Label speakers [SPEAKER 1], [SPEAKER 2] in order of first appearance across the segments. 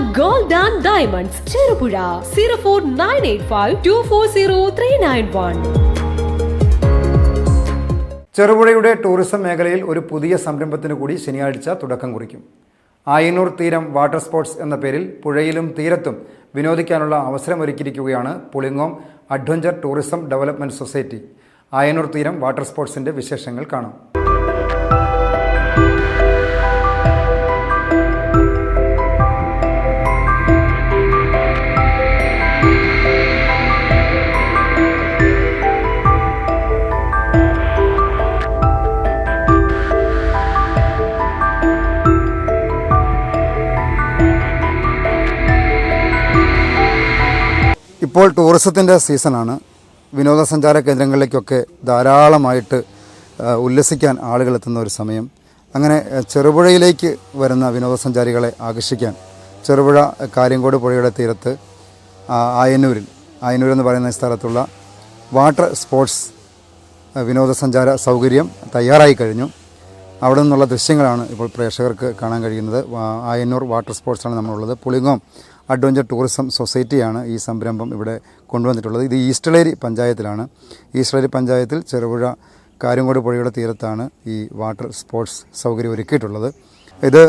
[SPEAKER 1] Gold and diamonds Cherupuzha zero four nine eight five two four zero three nine one.
[SPEAKER 2] ചെറുപുഴയുടെ tourism മേഖലയിൽ ഒരു പുതിയ സംരംഭത്തിന് കൂടി ശനിയാഴ്ച തുടക്കം കുറിക്കും. ആയനൂർ തീരം വാട്ടർ സ്പോർട്സ് എന്ന പേരിൽ പുഴയിലും തീരത്തും വിനോദിക്കാനുള്ള അവസരമൊരുക്കിയിരിക്കുകയാണ് Pulingome adventure tourism development society. Ayanoor Theeram water സ്പോർട്സിന്റെ വിശേഷങ്ങൾ കാണാം. ഇപ്പോൾ ടൂറിസത്തിന്റെ സീസണാണ് വിനോദസഞ്ചാര കേന്ദ്രങ്ങളിലേക്കൊക്കെ ധാരാളമായിട്ട് ഉല്ലസിക്കാൻ ആളുകൾ എത്തുന്ന ഒരു സമയം. അങ്ങനെ ചെറുപുഴയിലേക്ക് വരുന്ന വിനോദസഞ്ചാരികളെ ആകർഷിക്കാൻ ചെറുപുഴ കാര്യങ്കോട് പുഴയുടെ തീരത്ത് ആയന്നൂരിൽ ആയന്നൂർ എന്ന് പറയുന്ന സ്ഥലത്തുള്ള വാട്ടർ സ്പോർട്സ് വിനോദസഞ്ചാര സൗകര്യം തയ്യാറായി കഴിഞ്ഞു. അവിടെ നിന്നുള്ള ദൃശ്യങ്ങളാണ് ഇപ്പോൾ പ്രേക്ഷകർക്ക് കാണാൻ കഴിയുന്നത്. ആയന്നൂർ വാട്ടർ സ്പോർട്സാണ് നമ്മളുള്ളത്. പുളിങ്ങോം അഡ്വഞ്ചർ ടൂറിസം സൊസൈറ്റിയാണ് ഈ സംരംഭം ഇവിടെ കൊണ്ടുവന്നിട്ടുള്ളത്. ഇത് ഈസ്റ്റളേരി പഞ്ചായത്തിലാണ്. ഈസ്റ്റളേരി പഞ്ചായത്തിൽ ചെറുപുഴ കാര്യങ്കോട് പുഴയുടെ തീരത്താണ് ഈ വാട്ടർ സ്പോർട്സ് സൗകര്യം ഒരുക്കിയിട്ടുള്ളത്. ഇത്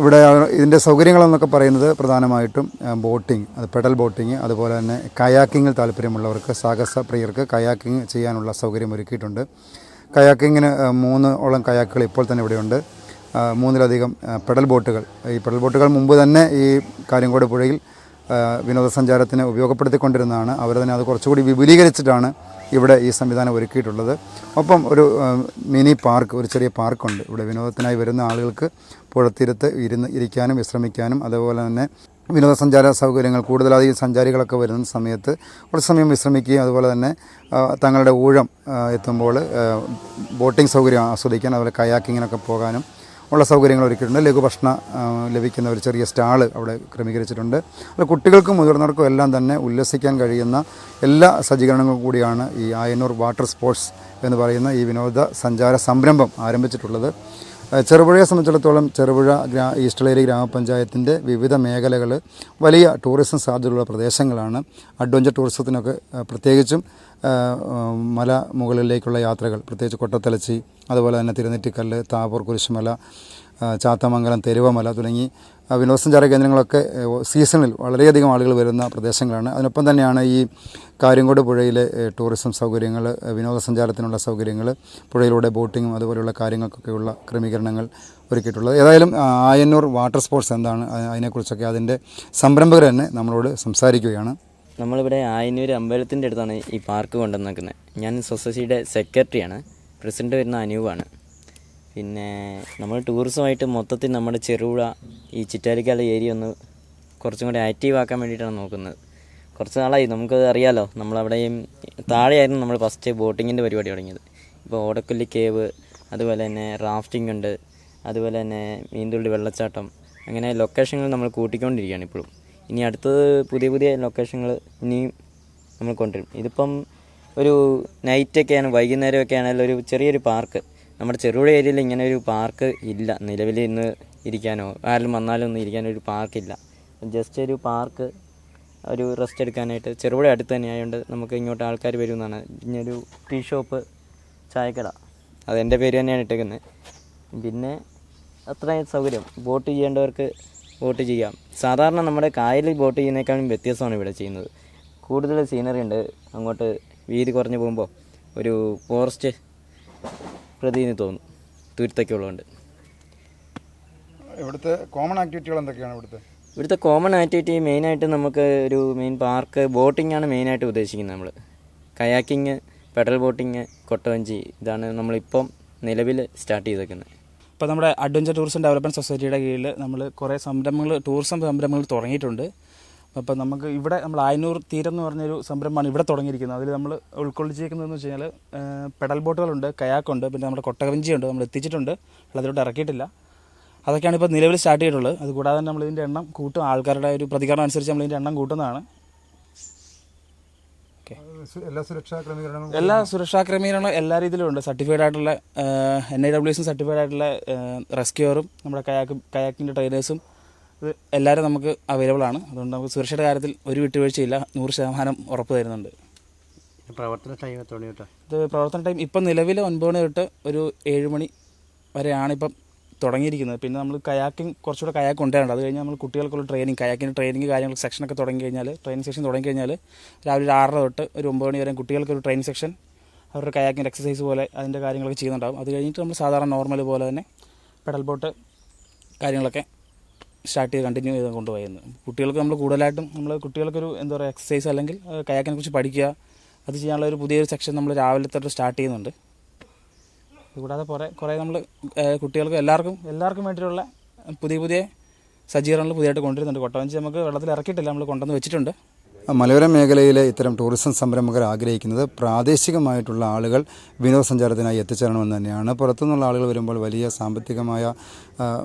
[SPEAKER 2] ഇവിടെ ഇതിന്റെ സൗകര്യങ്ങളെന്നൊക്കെ പറയുന്നത് പ്രധാനമായിട്ടും ബോട്ടിംഗ് അത് പെഡൽ ബോട്ടിങ് അതുപോലെ തന്നെ കയാക്കിങ്ങിൽ താല്പര്യമുള്ളവർക്ക് സാഹസ പ്രിയർക്ക് കയാക്കിങ് ചെയ്യാനുള്ള സൗകര്യം ഒരുക്കിയിട്ടുണ്ട്. കയാക്കിങ്ങിന് മൂന്ന് ഓളം കയാക്കുകൾ ഇപ്പോൾ തന്നെ ഇവിടെയുണ്ട്. മൂന്നിലധികം പെഡൽ ബോട്ടുകൾ. ഈ പെഡൽ ബോട്ടുകൾ മുമ്പ് തന്നെ ഈ കാര്യങ്കോട് പുഴയിൽ വിനോദസഞ്ചാരത്തിന് ഉപയോഗപ്പെടുത്തിക്കൊണ്ടിരുന്നതാണ്. അവർ തന്നെ അത് കുറച്ചുകൂടി വിപുലീകരിച്ചിട്ടാണ് ഇവിടെ ഈ സംവിധാനം ഒരുക്കിയിട്ടുള്ളത്. ഒപ്പം ഒരു മിനി പാർക്ക് ഒരു ചെറിയ പാർക്കുണ്ട്. ഇവിടെ വിനോദത്തിനായി വരുന്ന ആളുകൾക്ക് പുഴത്തീരത്ത് ഇരുന്ന് ഇരിക്കാനും വിശ്രമിക്കാനും അതുപോലെ തന്നെ വിനോദസഞ്ചാര സൗകര്യങ്ങൾ കൂടുതലധികം സഞ്ചാരികളൊക്കെ വരുന്ന സമയത്ത് കുറച്ച് സമയം വിശ്രമിക്കുകയും അതുപോലെ തന്നെ തങ്ങളുടെ ഊഴം എത്തുമ്പോൾ ബോട്ടിംഗ് സൗകര്യം ആസ്വദിക്കാൻ അതുപോലെ കയാക്കിങ്ങിനൊക്കെ പോകാനും ഉള്ള സൗകര്യങ്ങൾ ഒരുക്കിയിട്ടുണ്ട്. ലഘുഭക്ഷണ ലഭിക്കുന്ന ഒരു ചെറിയ സ്റ്റാൾ അവിടെ ക്രമീകരിച്ചിട്ടുണ്ട്. അത് കുട്ടികൾക്കും മുതിർന്നവർക്കും എല്ലാം തന്നെ ഉല്ലസിക്കാൻ കഴിയുന്ന എല്ലാ സജ്ജീകരണങ്ങളും കൂടിയാണ് ഈ ആയനൂർ വാട്ടർ സ്പോർട്സ് എന്ന് പറയുന്ന ഈ വിനോദ സഞ്ചാര സംരംഭം ആരംഭിച്ചിട്ടുള്ളത്. ചെറുപുഴയെ സംബന്ധിച്ചിടത്തോളം ചെറുപുഴ ഗ്രാ ഈസ്റ്റളേരി ഗ്രാമപഞ്ചായത്തിന്റെ വിവിധ മേഖലകൾ വലിയ ടൂറിസം സാധ്യതയുള്ള പ്രദേശങ്ങളാണ്. അഡ്വഞ്ചർ ടൂറിസത്തിനൊക്കെ പ്രത്യേകിച്ചും മല മുകളിലേക്കുള്ള യാത്രകൾ പ്രത്യേകിച്ച് കൊട്ടത്തലച്ചി അതുപോലെ തന്നെ തിരുനെറ്റിക്കല്ല് താപൂർ കുരിശുമല ചാത്തമംഗലം തെരുവമല തുടങ്ങി വിനോദസഞ്ചാര കേന്ദ്രങ്ങളൊക്കെ സീസണിൽ വളരെയധികം ആളുകൾ വരുന്ന പ്രദേശങ്ങളാണ്. അതിനൊപ്പം തന്നെയാണ് ഈ കാര്യങ്കോട് പുഴയിലെ ടൂറിസം സൗകര്യങ്ങൾ വിനോദസഞ്ചാരത്തിനുള്ള സൗകര്യങ്ങൾ പുഴയിലൂടെ ബോട്ടിങ്ങും അതുപോലെയുള്ള കാര്യങ്ങൾക്കൊക്കെയുള്ള ക്രമീകരണങ്ങൾ ഒരുക്കിയിട്ടുള്ളത്. ഏതായാലും ആയന്നൂർ വാട്ടർ സ്പോർട്സ് എന്താണ്? അതിനെക്കുറിച്ചൊക്കെ അതിന്റെ സംരംഭകർ തന്നെ നമ്മളോട് സംസാരിക്കുകയാണ്.
[SPEAKER 3] നമ്മളിവിടെ ആയന്നൂർ അമ്പലത്തിന്റെ അടുത്താണ് ഈ പാർക്ക് കൊണ്ടുവന്നേക്കുന്നത്. ഞാൻ സൊസൈറ്റിയുടെ സെക്രട്ടറിയാണ്. പ്രസിഡന്റ് വരുന്ന അനൂപാണ്. പിന്നെ നമ്മൾ ടൂറിസമായിട്ട് മൊത്തത്തിൽ നമ്മുടെ ചെറുപുഴ ഈ ചിറ്റാരിക്കാല ഏരിയ ഒന്ന് കുറച്ചും കൂടി ആക്റ്റീവ് ആക്കാൻ വേണ്ടിയിട്ടാണ് നോക്കുന്നത്. കുറച്ച് നാളായി നമുക്ക് അറിയാലോ. നമ്മളവിടെയും താഴെയായിരുന്നു നമ്മൾ ഫസ്റ്റ് ബോട്ടിങ്ങിന്റെ പരിപാടി തുടങ്ങിയത്. ഇപ്പോൾ ഓടക്കുല്ലി കേവ് അതുപോലെ തന്നെ റാഫ്റ്റിംഗ് ഉണ്ട് അതുപോലെ തന്നെ മീൻതുള്ളി വെള്ളച്ചാട്ടം അങ്ങനെ ലൊക്കേഷനുകൾ നമ്മൾ കൂട്ടിക്കൊണ്ടിരിക്കുകയാണ് ഇപ്പോഴും. ഇനി അടുത്തത് പുതിയ പുതിയ ലൊക്കേഷനുകൾ ഇനിയും നമ്മൾ കൊണ്ടുവരും. ഇതിപ്പം ഒരു നൈറ്റൊക്കെയാണ് വൈകുന്നേരമൊക്കെ ആണെങ്കിൽ ഒരു ചെറിയൊരു പാർക്ക് നമ്മുടെ ചെറുപുഴ ഏരിയയിൽ ഇങ്ങനെ ഒരു പാർക്ക് ഇല്ല. നിലവിൽ ഇന്ന് ഇരിക്കാനോ ആരും വന്നാലും ഒന്നും ഇരിക്കാനോ ഒരു പാർക്കില്ല ജസ്റ്റ് ഒരു പാർക്ക് ഒരു റെസ്റ്റ് എടുക്കാനായിട്ട് ചെറുപുഴ അടുത്ത് തന്നെ ആയതുകൊണ്ട് നമുക്ക് ഇങ്ങോട്ട് ആൾക്കാർ വരുമെന്നാണ്. പിന്നെ ഒരു ടീ ഷോപ്പ് ചായക്കട. അതെന്റെ പേര് തന്നെയാണ് ഇട്ടേക്കുന്നത്. പിന്നെ അത്രയും സൗകര്യം. ബോട്ട് ചെയ്യേണ്ടവർക്ക് ബോട്ട് ചെയ്യാം. സാധാരണ നമ്മുടെ കായലിൽ ബോട്ട് ചെയ്യുന്നതിനേക്കാളും വ്യത്യാസമാണ് ഇവിടെ ചെയ്യുന്നത്. കൂടുതൽ സീനറി ഉണ്ട്. അങ്ങോട്ട് വീതി കുറഞ്ഞു പോകുമ്പോൾ ഒരു ഫോറസ്റ്റ് പ്രതീതി തോന്നും. തുരുത്തൊക്കെ ഉള്ളതുകൊണ്ട്
[SPEAKER 2] ഇവിടുത്തെ കോമൺ ആക്ടിവിറ്റികൾ എന്തൊക്കെയാണ് ഇവിടുത്തെ?
[SPEAKER 3] ഇവിടുത്തെ കോമൺ ആക്ടിവിറ്റി മെയിനായിട്ട് നമുക്ക് ഒരു മെയിൻ പാർക്ക് ബോട്ടിംഗ് ആണ് മെയിനായിട്ട് ഉദ്ദേശിക്കുന്നത് നമ്മൾ കയാക്കിങ് പെഡൽ ബോട്ടിങ് കൊട്ടവഞ്ചി ഇതാണ് നമ്മളിപ്പം നിലവിൽ സ്റ്റാർട്ട് ചെയ്തേക്കുന്നത്.
[SPEAKER 4] ഇപ്പോൾ നമ്മുടെ അഡ്വഞ്ചർ ടൂറിസം ഡെവലപ്മെന്റ് സൊസൈറ്റിയുടെ കീഴിൽ നമ്മൾ കുറേ സംരംഭങ്ങൾ ടൂറിസം സംരംഭങ്ങൾ തുടങ്ങിയിട്ടുണ്ട്. അപ്പോൾ നമുക്ക് ഇവിടെ നമ്മൾ ആയനൂർ തീരം എന്ന് പറഞ്ഞൊരു സംരംഭമാണ് ഇവിടെ തുടങ്ങിയിരിക്കുന്നത്. അതിൽ നമ്മൾ ഉൾക്കൊള്ളിച്ചിരിക്കുന്നതെന്ന് വെച്ച് കഴിഞ്ഞാൽ പെഡൽ ബോട്ടുകളുണ്ട് കയാക്കുണ്ട് പിന്നെ നമ്മുടെ കൊട്ടകവഞ്ചിയുണ്ട് നമ്മൾ എത്തിച്ചിട്ടുണ്ട് അതിലോട്ട് ഇറക്കിയിട്ടില്ല. അതൊക്കെയാണ് ഇപ്പോൾ നിലവിൽ സ്റ്റാർട്ട് ചെയ്തിട്ടുള്ളത്. അതുകൂടാതെ തന്നെ നമ്മൾ ഇതിന്റെ എണ്ണം കൂട്ടും. ആൾക്കാരുടെ ഒരു പ്രതികരണം അനുസരിച്ച് നമ്മൾ ഇതിന്റെ എണ്ണം കൂട്ടുന്നതാണ്.
[SPEAKER 2] എല്ലാ സുരക്ഷാ ക്രമീകരണങ്ങളും
[SPEAKER 4] എല്ലാ സുരക്ഷാ ക്രമീകരണങ്ങളും എല്ലാ രീതിയിലും ഉണ്ട്. സർട്ടിഫൈഡ് ആയിട്ടുള്ള എൻ ഐ ഡബ്ല്യു എസും സർട്ടിഫൈഡ് ആയിട്ടുള്ള റെസ്ക്യൂറും നമ്മുടെ കയാക്ക് കയാക്കിന്റെ ട്രെയിനേഴ്സും ഇത് എല്ലാവരും നമുക്ക് അവൈലബിൾ ആണ്. അതുകൊണ്ട് നമുക്ക് സുരക്ഷയുടെ കാര്യത്തിൽ ഒരു വിട്ടുവീഴ്ചയില്ല. നൂറ് ശതമാനം ഉറപ്പ് തരുന്നുണ്ട്.
[SPEAKER 5] പ്രവർത്തന ടൈം എത്ര മണി തൊട്ട്?
[SPEAKER 4] ഇത് പ്രവർത്തന ടൈം ഇപ്പം നിലവിൽ ഒൻപത് മണി തൊട്ട് ഒരു ഏഴ് മണി വരെയാണ് ഇപ്പം തുടങ്ങിയിരിക്കുന്നത്. പിന്നെ നമ്മൾ കയാക്കിംഗ് കുറച്ചുകൂടെ കയാക്ക് കൊണ്ടുവരേണ്ടത് അത് കഴിഞ്ഞാൽ നമ്മൾ കുട്ടികൾക്കുള്ള ട്രെയിനിങ് കയാക്കിന്റെ ട്രെയിനിങ് കാര്യങ്ങൾ സെക്ഷനൊക്കെ തുടങ്ങി കഴിഞ്ഞാൽ ട്രെയിനിങ് സെക്ഷൻ തുടങ്ങി കഴിഞ്ഞാൽ രാവിലെ ഒരു ആറര തൊട്ട് ഒരു ഒമ്പത് മണി വരെ കുട്ടികൾക്കൊരു ട്രെയിനിങ് സെക്ഷൻ അവരുടെ കയാക്കിന്റെ എക്സസൈസ് പോലെ അതിന്റെ കാര്യങ്ങളൊക്കെ ചെയ്യുന്നുണ്ടാകും അത് കഴിഞ്ഞിട്ട് നമ്മൾ സാധാരണ നോർമൽ പോലെ തന്നെ പെഡൽ ബോട്ട് കാര്യങ്ങളൊക്കെ സ്റ്റാർട്ട് ചെയ്ത് കണ്ടിന്യൂ ചെയ്ത് കൊണ്ടുപോയിരുന്നു കുട്ടികൾക്ക് നമ്മൾ കൂടുതലായിട്ടും നമ്മൾ കുട്ടികൾക്കൊരു എന്താ പറയുക എക്സസൈസ് അല്ലെങ്കിൽ കയാക്കിനെ കുറിച്ച് പഠിക്കുക അത് ചെയ്യാനുള്ള ഒരു പുതിയൊരു സെക്ഷൻ നമ്മൾ രാവിലെ തൊട്ട് സ്റ്റാർട്ട് ചെയ്യുന്നുണ്ട്. കൂടാതെ കുറേ കുറേ നമ്മൾ കുട്ടികൾക്ക് എല്ലാവർക്കും എല്ലാവർക്കും വേണ്ടിയിട്ടുള്ള പുതിയ പുതിയ സജ്ജീകരണങ്ങൾ പുതിയതായിട്ട് കൊണ്ടുവരുന്നുണ്ട്. കൊട്ടവഞ്ചി നമുക്ക് വെള്ളത്തിൽ ഇറക്കിയിട്ടില്ല നമ്മൾ കൊണ്ടുവന്ന് വെച്ചിട്ടുണ്ട്.
[SPEAKER 2] മലയോര മേഖലയിലെ ഇത്തരം ടൂറിസം സംരംഭകർ ആഗ്രഹിക്കുന്നത് പ്രാദേശികമായിട്ടുള്ള ആളുകൾ വിനോദസഞ്ചാരത്തിനായി എത്തിച്ചേരണമെന്ന് തന്നെയാണ്. പുറത്തുനിന്നുള്ള ആളുകൾ വരുമ്പോൾ വലിയ സാമ്പത്തികമായ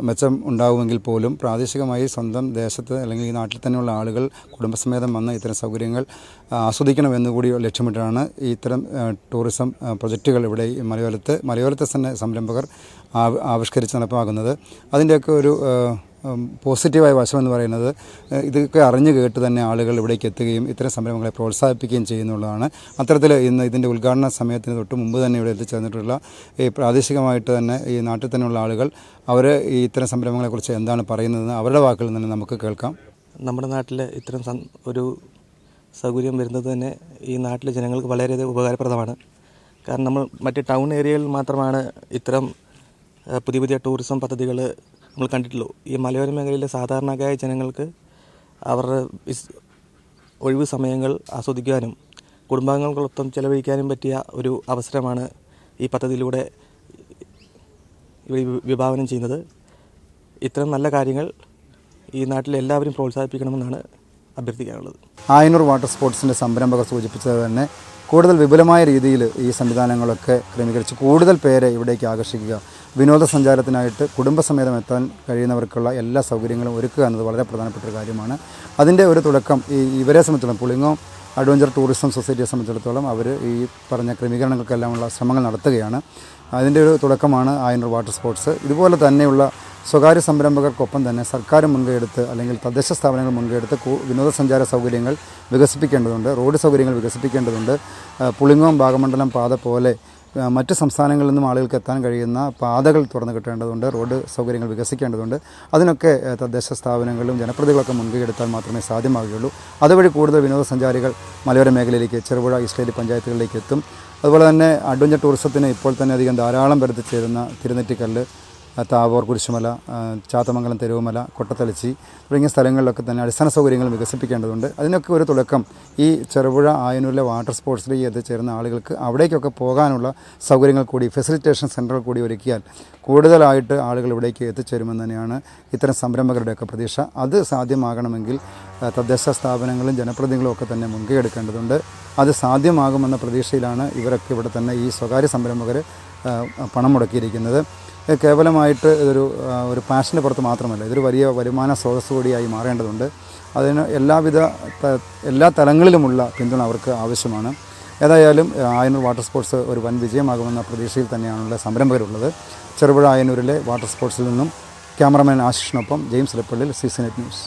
[SPEAKER 2] മെച്ചം ഉണ്ടാകുമെങ്കിൽ പോലും പ്രാദേശികമായി സ്വന്തം ദേശത്ത് അല്ലെങ്കിൽ ഈ നാട്ടിൽ തന്നെയുള്ള ആളുകൾ കുടുംബസമേതം വന്ന് ഇത്തരം സൗകര്യങ്ങൾ ആസ്വദിക്കണമെന്ന് കൂടി ലക്ഷ്യമിട്ടാണ് ഇത്തരം ടൂറിസം പ്രൊജക്റ്റുകൾ ഇവിടെ മലയോരത്ത് മലയോരത്തെ തന്നെ സംരംഭകർ ആവ- ആവിഷ്കരിച്ച് നടപ്പാക്കുന്നത്. അതിന്റെയൊക്കെ ഒരു പോസിറ്റീവായ വശമെന്ന് പറയുന്നത് ഇതൊക്കെ അറിഞ്ഞു കേട്ട് തന്നെ ആളുകൾ ഇവിടേക്ക് എത്തുകയും ഇത്തരം സംരംഭങ്ങളെ പ്രോത്സാഹിപ്പിക്കുകയും ചെയ്യുന്നുള്ളതാണ്. അത്തരത്തിൽ ഇന്ന് ഇതിന്റെ ഉദ്ഘാടന സമയത്തിന് തൊട്ട് മുമ്പ് തന്നെ ഇവിടെ എത്തിച്ചേർന്നിട്ടുള്ള ഈ പ്രാദേശികമായിട്ട് തന്നെ ഈ നാട്ടിൽ തന്നെയുള്ള ആളുകൾ അവർ ഈ ഇത്തരം സംരംഭങ്ങളെക്കുറിച്ച് എന്താണ് പറയുന്നതെന്ന് അവരുടെ വാക്കുകളിൽ നിന്ന് നമുക്ക് കേൾക്കാം.
[SPEAKER 6] നമ്മുടെ നാട്ടിൽ ഇത്തരം ഒരു സൗകര്യം വരുന്നത് തന്നെ ഈ നാട്ടിലെ ജനങ്ങൾക്ക് വളരെയധികം ഉപകാരപ്രദമാണ്. കാരണം നമ്മൾ മറ്റ് ടൗൺ ഏരിയയിൽ മാത്രമാണ് ഇത്തരം പുതിയ പുതിയ ടൂറിസം പദ്ധതികൾ നമ്മൾ കണ്ടിട്ടുള്ളൂ. ഈ മലയോര മേഖലയിലെ സാധാരണക്കാരായ ജനങ്ങൾക്ക് അവരുടെ ഒഴിവ് സമയങ്ങൾ ആസ്വദിക്കാനും കുടുംബാംഗങ്ങൾക്കൊപ്പം ചെലവഴിക്കാനും പറ്റിയ ഒരു അവസരമാണ് ഈ പദ്ധതിയിലൂടെ വിഭാവനം ചെയ്യുന്നത്. ഇത്തരം നല്ല കാര്യങ്ങൾ ഈ നാട്ടിലെ എല്ലാവരും പ്രോത്സാഹിപ്പിക്കണമെന്നാണ് അഭ്യർത്ഥിക്കാനുള്ളത്.
[SPEAKER 2] ആയനൂർ വാട്ടർ സ്പോർട്സിന്റെ സംരംഭകർ സൂചിപ്പിച്ചത് തന്നെ കൂടുതൽ വിപുലമായ രീതിയിൽ ഈ സംവിധാനങ്ങളൊക്കെ ക്രമീകരിച്ച് കൂടുതൽ പേരെ ഇവിടേക്ക് ആകർഷിക്കുക വിനോദസഞ്ചാരത്തിനായിട്ട് കുടുംബസമേതം എത്താൻ കഴിയുന്നവർക്കുള്ള എല്ലാ സൗകര്യങ്ങളും ഒരുക്കുക എന്നത് വളരെ പ്രധാനപ്പെട്ട ഒരു കാര്യമാണ്. അതിന്റെ ഒരു തുടക്കം ഈ ഇവരെ സംബന്ധിച്ചിടത്തോളം പുളിങ്ങോം അഡ്വഞ്ചർ ടൂറിസം സൊസൈറ്റിയെ സംബന്ധിച്ചിടത്തോളം അവർ ഈ പറഞ്ഞ ക്രമീകരണങ്ങൾക്കെല്ലാമുള്ള ശ്രമങ്ങൾ നടത്തുകയാണ്. അതിന്റെ ഒരു തുടക്കമാണ് ആയനൂർ വാട്ടർ സ്പോർട്സ്. ഇതുപോലെ തന്നെയുള്ള സ്വകാര്യ സംരംഭകർക്കൊപ്പം തന്നെ സർക്കാർ മുൻകൈയെടുത്ത് അല്ലെങ്കിൽ തദ്ദേശ സ്ഥാപനങ്ങൾ മുൻകൈയെടുത്ത് വിനോദസഞ്ചാര സൗകര്യങ്ങൾ വികസിപ്പിക്കേണ്ടതുണ്ട്. റോഡ് സൗകര്യങ്ങൾ വികസിപ്പിക്കേണ്ടതുണ്ട്. പുളിങ്ങോം ഭാഗമണ്ഡലം പാത പോലെ മറ്റ് സംസ്ഥാനങ്ങളിൽ നിന്നും ആളുകൾക്ക് എത്താൻ കഴിയുന്ന പാതകൾ തുറന്നു കിട്ടേണ്ടതുണ്ട് റോഡ് സൗകര്യങ്ങൾ വികസിക്കേണ്ടതുണ്ട്. അതിനൊക്കെ തദ്ദേശ സ്ഥാപനങ്ങളും ജനപ്രതികളൊക്കെ മുൻകൈ എടുത്താൽ മാത്രമേ സാധ്യമാവുകയുള്ളൂ അതുവഴി കൂടുതൽ വിനോദസഞ്ചാരികൾ മലയോര മേഖലയിലേക്ക് ചെറുപുഴ ഈസ്റ്റേലി പഞ്ചായത്തുകളിലേക്ക് എത്തും. അതുപോലെ തന്നെ അഡ്വഞ്ചർ ടൂറിസത്തിന് ഇപ്പോൾ തന്നെ അധികം ധാരാളം പേർക്ക് ചേരുന്ന തിരുനെറ്റിക്കല്ല് താവൂർ കുരിശുമല ചാത്തമംഗലം തെരുവുമല കൊട്ടത്തലച്ചി തുടങ്ങിയ സ്ഥലങ്ങളിലൊക്കെ തന്നെ അടിസ്ഥാന സൗകര്യങ്ങൾ വികസിപ്പിക്കേണ്ടതുണ്ട്. അതിനൊക്കെ ഒരു തുടക്കം ഈ ചെറുപുഴ ആയനൂരിലെ വാട്ടർ സ്പോർട്സിലേക്ക് എത്തിച്ചേരുന്ന ആളുകൾക്ക് അവിടേക്കൊക്കെ പോകാനുള്ള സൗകര്യങ്ങൾ കൂടി ഫെസിലിറ്റേഷൻ സെന്ററുകൾ കൂടി ഒരുക്കിയാൽ കൂടുതലായിട്ട് ആളുകൾ ഇവിടേക്ക് എത്തിച്ചേരുമെന്ന് തന്നെയാണ് ഇത്തരം സംരംഭകരുടെയൊക്കെ പ്രതീക്ഷ. അത് സാധ്യമാകണമെങ്കിൽ തദ്ദേശ സ്ഥാപനങ്ങളും ജനപ്രതിനിധികളും ഒക്കെ തന്നെ മുൻകൈ എടുക്കേണ്ടതുണ്ട്. അത് സാധ്യമാകുമെന്ന പ്രതീക്ഷയിലാണ് ഇവരൊക്കെ ഇവിടെ തന്നെ ഈ സ്വകാര്യ സംരംഭകർ പണം മുടക്കിയിരിക്കുന്നത്. കേവലമായിട്ട് ഇതൊരു ഒരു പാഷന്റെ പുറത്ത് മാത്രമല്ല ഇതൊരു വലിയ വരുമാന സ്രോതസ് കൂടിയായി മാറേണ്ടതുണ്ട്. അതിന് എല്ലാവിധ എല്ലാ തലങ്ങളിലുമുള്ള പിന്തുണ അവർക്ക് ആവശ്യമാണ്. ഏതായാലും ആയനൂർ വാട്ടർ സ്പോർട്സ് ഒരു വൻ വിജയമാകുമെന്ന പ്രതീക്ഷയിൽ തന്നെയാണുള്ള സംരംഭകരുള്ളത്. ചെറുപുഴ ആയനൂരിലെ വാട്ടർ സ്പോർട്സിൽ നിന്നും cameraman ആശിഷിനൊപ്പം James Lappallil season eight news.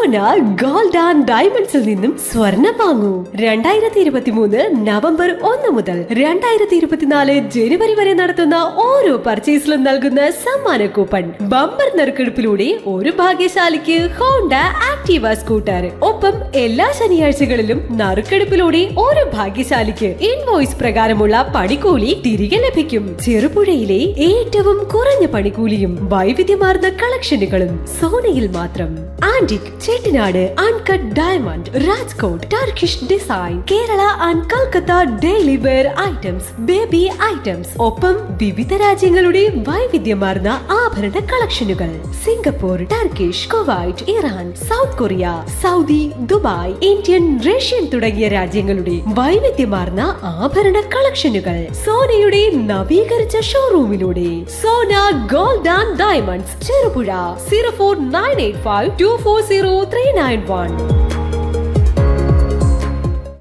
[SPEAKER 1] Sona gold and ഡയമണ്ട്സിൽ നിന്നും സ്വർണം വാങ്ങൂ. രണ്ടായിരത്തി ഇരുപത്തി മൂന്ന് നവംബർ ഒന്ന് മുതൽ രണ്ടായിരത്തി ഇരുപത്തിനാല് ജനുവരി വരെ നടത്തുന്ന ഓരോ പർച്ചേസിലും നൽകുന്ന സമ്മാന കൂപ്പൺ. ബമ്പർ നറുക്കെടുപ്പിലൂടെ ഒരു ഭാഗ്യശാലിക്ക് ഹോണ്ട ആക്ടീവ സ്കൂട്ടർ. ഒപ്പം എല്ലാ ശനിയാഴ്ചകളിലും നറുക്കെടുപ്പിലൂടെ ഒരു ഭാഗ്യശാലിക്ക് ഇൻവോയ്സ് പ്രകാരമുള്ള പണിക്കൂലി തിരികെ ലഭിക്കും. ചെറുപുഴയിലെ ഏറ്റവും കുറഞ്ഞ പണിക്കൂലിയും വൈവിധ്യമാർന്ന കളക്ഷനുകളും സോനയിൽ മാത്രം. Antique Chettinad uncut diamond Rajkot Turkish design Kerala and Calcutta daily wear items baby items ഒപ്പം വിവിധ രാജ്യങ്ങളുടെ വൈവിധ്യമാർന്ന ആഭരണ കളക്ഷനുകൾ. Singapore Turkish Kuwait Iran South Korea Saudi Dubai Indian Russian തുടങ്ങിയ രാജ്യങ്ങളുടെ വൈവിധ്യമാർന്ന ആഭരണ കളക്ഷനുകൾ. സോനയുടെ നവീകരിച്ച ഷോറൂമിലൂടെ Sona gold and diamonds Cherupuzha zero four nine eight five two four zero three nine one